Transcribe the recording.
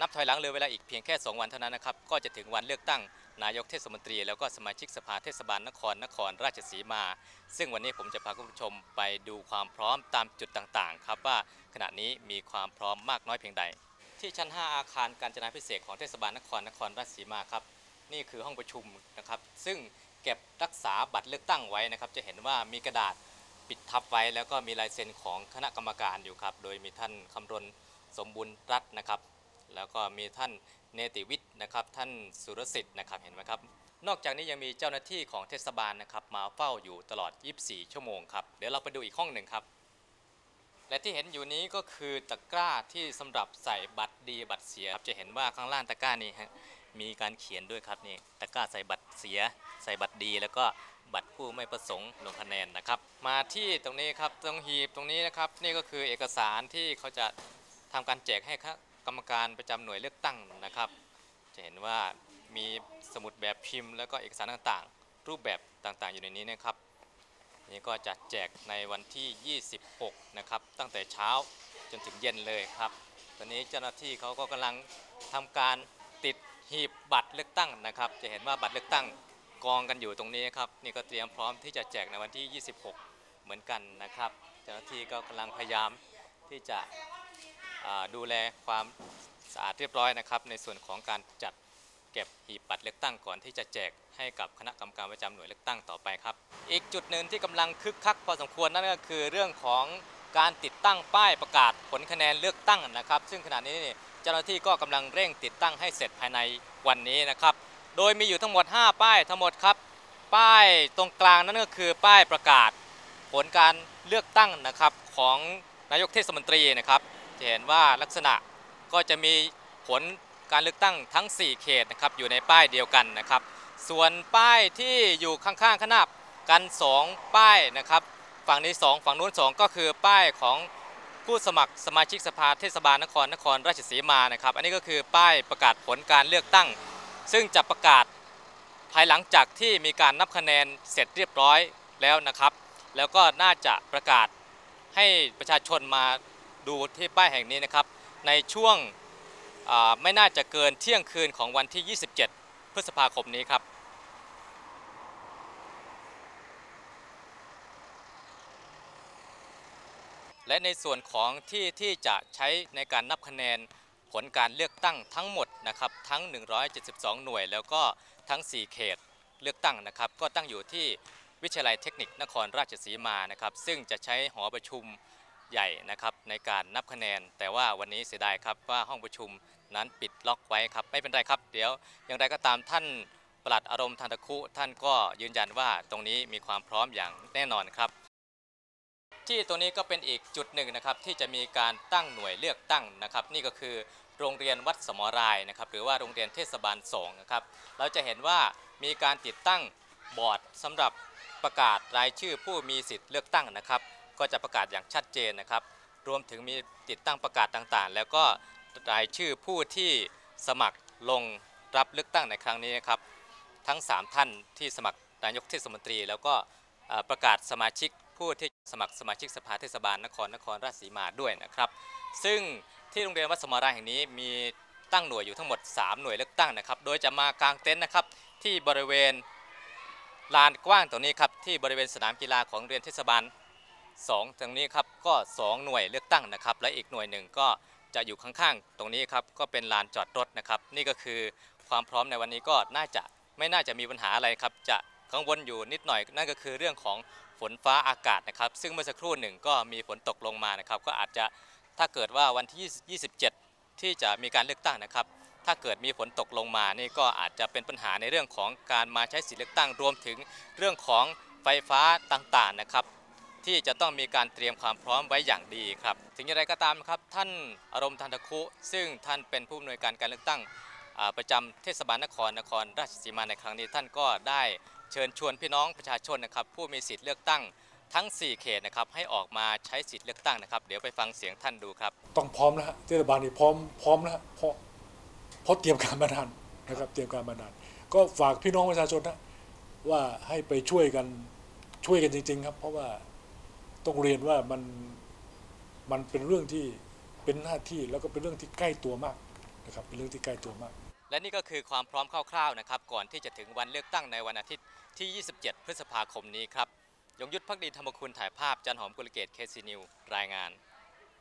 นับถอยหลังเหลยเวลาอีกเพียงแค่ 2 วันเท่านั้นนะครับ ก็จะถึงวันเลือกตั้งนายกเทศมนตรี แล้วก็สมาชิกสภาเทศบาลนครนครราชสีมา ซึ่งวันนี้ผมจะพาคุณผู้ชมไปดูความพร้อมตามจุดต่างๆ ครับว่าขณะนี้มีความพร้อมมากน้อยเพียงใด ที่ชั้น 5 อาคารการจนาพิเศษของเทศบาลนครนครราชสีมาครับนี่คือห้องประชุมนะครับ ซึ่งเก็บรักษาบัตรเลือกตั้งไว้นะครับ จะเห็นว่ามีกระดาษปิดทับไว้ แล้วก็มีลายเซ็นของคณะกรรมการอยู่ครับ โดยมีท่านคำรณสมบูรณ์รัตน์นะครับ แล้วก็มีท่านเนติวิทย์นะครับ ท่านสุรสิทธิ์นะครับเห็นไหมครับ นอกจากนี้ยังมีเจ้าหน้าที่ของเทศบาลนะครับ มาเฝ้าอยู่ตลอด 24 ชั่วโมงครับ เดี๋ยวเราไปดูอีกห้องหนึ่งครับ และที่เห็นอยู่นี้ก็คือตะกร้าที่สำหรับใส่บัตรดีบัตรเสียครับจะเห็นว่าข้างล่างตะกร้านี้ฮะมีการเขียนด้วยครับนี่ตะกร้าใส่บัตรเสีย ใส่บัตรดี แล้วก็บัตรผู้ไม่ประสงค์ลงคะแนนนะครับ มาที่ตรงนี้ครับตรงหีบตรงนี้นะครับ นี่ก็คือเอกสารที่เขาจะทำการแจกให้คณะ กรรมการประจำหน่วยเลือกตั้งนะครับ จะเห็นว่ามีสมุดแบบพิมพ์ แล้วก็เอกสารต่างๆ รูปแบบต่างๆ อยู่ในนี้นะครับนี่ก็จะแจกในวันที่ 26 นะครับ ตั้งแต่เช้าจนถึงเย็นเลยครับ ตอนนี้เจ้าหน้าที่เขาก็กำลังทำการติดหีบบัตรเลือกตั้งนะครับ จะเห็นว่าบัตรเลือกตั้งกองกันอยู่ตรงนี้ครับ นี่ก็เตรียมพร้อมที่จะแจกในวันที่ 26 เหมือนกันนะครับ เจ้าหน้าที่ก็กำลังพยายามที่จะ ดูแลความสะอาดเรียบร้อยนะครับ ในส่วนของการจัดเก็บหีบบัตรเลือกตั้งก่อนที่จะแจกให้กับคณะกรรมการประจำหน่วยเลือกตั้งต่อไปครับ อีกจุดหนึ่งที่กำลังคึกคักพอสมควรนั่นก็คือเรื่องของการติดตั้งป้ายประกาศผลคะแนนเลือกตั้งนะครับ ซึ่งขณะนี้เจ้าหน้าที่ก็กำลังเร่งติดตั้งให้เสร็จภายในวันนี้นะครับ โดยมีอยู่ทั้งหมด 5 ป้ายทั้งหมดครับ ป้ายตรงกลางนั่นก็คือป้ายประกาศ ผลการเลือกตั้งนะครับของนายกเทศมนตรีนะครับ จะเห็นว่าลักษณะก็จะมีผลการเลือกตั้งทั้ง 4 เขตนะครับอยู่ในป้ายเดียวกันนะครับ ส่วนป้ายที่อยู่ข้างๆขนาบกัน 2 ป้ายนะครับ ฝั่งนี้ 2 ฝั่งนู้น 2 ก็คือป้ายของผู้สมัครสมาชิกสภาเทศบาลนครนครราชสีมานะครับ อันนี้ก็คือป้ายประกาศผลการเลือกตั้ง ซึ่งจะประกาศภายหลังจากที่มีการนับคะแนนเสร็จเรียบร้อยแล้วนะครับ แล้วก็น่าจะประกาศให้ประชาชนมา ดูที่ป้ายแห่งนี้นะครับ ในช่วงไม่น่าจะเกินเที่ยงคืนของวันที่ 27 พฤษภาคมนี้ครับและในส่วนของที่ที่จะใช้ในการนับคะแนนผลการเลือกตั้งทั้งหมดนะครับทั้ง 172 หน่วย แล้วก็ทั้ง 4 เขตเลือกตั้งนะครับ ก็ตั้งอยู่ที่วิทยาลัยเทคนิคนครราชสีมานะครับ ซึ่งจะใช้หอประชุม ใหญ่นะครับในการนับคะแนน แต่ว่าวันนี้เสียดายครับว่าห้องประชุมนั้นปิดล็อกไว้ครับไม่เป็นไรครับ เดี๋ยวอย่างไรก็ตามท่านปลัดอารมณ์ทันตะคุ ท่านก็ยืนยันว่าตรงนี้มีความพร้อมอย่างแน่นอนครับ ที่ตรงนี้ก็เป็นอีกจุดหนึ่งนะครับที่จะมีการตั้งหน่วยเลือกตั้งนะครับ นี่ก็คือโรงเรียนวัดสมรายนะครับหรือว่าโรงเรียนเทศบาลสงนะครับเราจะเห็นว่ามีการติดตั้งบอร์ดสำหรับประกาศรายชื่อผู้มีสิทธิ์เลือกตั้งนะครับ ก็จะประกาศอย่างชัดเจนนะครับ รวมถึงมีติดตั้งประกาศต่างๆ แล้วก็รายชื่อผู้ที่สมัครลงรับเลือกตั้งในครั้งนี้นะครับ ทั้ง 3 ท่านที่สมัครนายกเทศมนตรี แล้วก็ประกาศสมาชิกผู้ที่สมัครสมาชิกสภาเทศบาลนครนครราชสีมาด้วยนะครับ ซึ่งที่โรงเรียนวัดสมราแห่งนี้มีตั้งหน่วยอยู่ทั้งหมด 3 หน่วยเลือกตั้งนะครับ โดยจะมากางเต็นท์นะครับที่บริเวณลานกว้างตรงนี้ครับที่บริเวณสนามกีฬาของโรงเรียนเทศบาล 2 ตรงนี้ครับก็ 2 หน่วยเลือกตั้งนะครับ และอีกหน่วยหนึ่งก็จะอยู่ข้างๆ ตรงนี้ครับก็เป็นลานจอดรถนะครับ นี่ก็คือความพร้อมในวันนี้ก็น่าจะไม่น่าจะมีปัญหาอะไรครับ จะกังวลอยู่นิดหน่อยนั่นก็คือเรื่องของฝนฟ้าอากาศนะครับ ซึ่งเมื่อสักครู่หนึ่งก็มีฝนตกลงมานะครับ ก็อาจจะถ้าเกิดว่าวันที่ 27 ที่จะมีการเลือกตั้งนะครับ ถ้าเกิดมีฝนตกลงมานี่ก็อาจจะเป็นปัญหาในเรื่องของการมาใช้สิทธิเลือกตั้งรวมถึงเรื่องของไฟฟ้าต่างๆนะครับ ที่จะต้องมีการเตรียมความพร้อมไว้อย่างดีครับ ถึงอย่างไรก็ตามครับท่านอารมณ์ทันตคุ ซึ่งท่านเป็นผู้อำนวยการการเลือกตั้งประจำเทศบาลนครนครราชสีมาในครั้งนี้ท่านก็ได้เชิญชวนพี่น้องประชาชนนะครับผู้มีสิทธิ์เลือกตั้งทั้ง 4 เขตนะครับให้ออกมาใช้สิทธิ์เลือกตั้งนะครับ เดี๋ยวไปฟังเสียงท่านดูครับ ต้องพร้อมนะฮะเทศบาลนี่พร้อมพร้อมนะฮะเพราะเพราะเตรียมการมานานนะครับเตรียมการมานาน ก็ฝากพี่น้องประชาชนนะว่าให้ไปช่วยกันช่วยกันจริง ๆ ครับ เพราะว่า ต้องเรียนว่ามันมันเป็นเรื่องที่เป็นหน้าที่แล้วก็เป็นเรื่องที่ใกล้ตัวมากนะครับเป็นเรื่องที่ใกล้ตัวมาก และนี่ก็คือความพร้อมคร่าวๆนะครับก่อนที่จะถึงวันเลือกตั้งในวันอาทิตย์ที่ 27 พฤษภาคมนี้ครับยงยุทธพักดีธรรมคุณถ่ายภาพจันหอมกุลเกตเคซีนิวรายงาน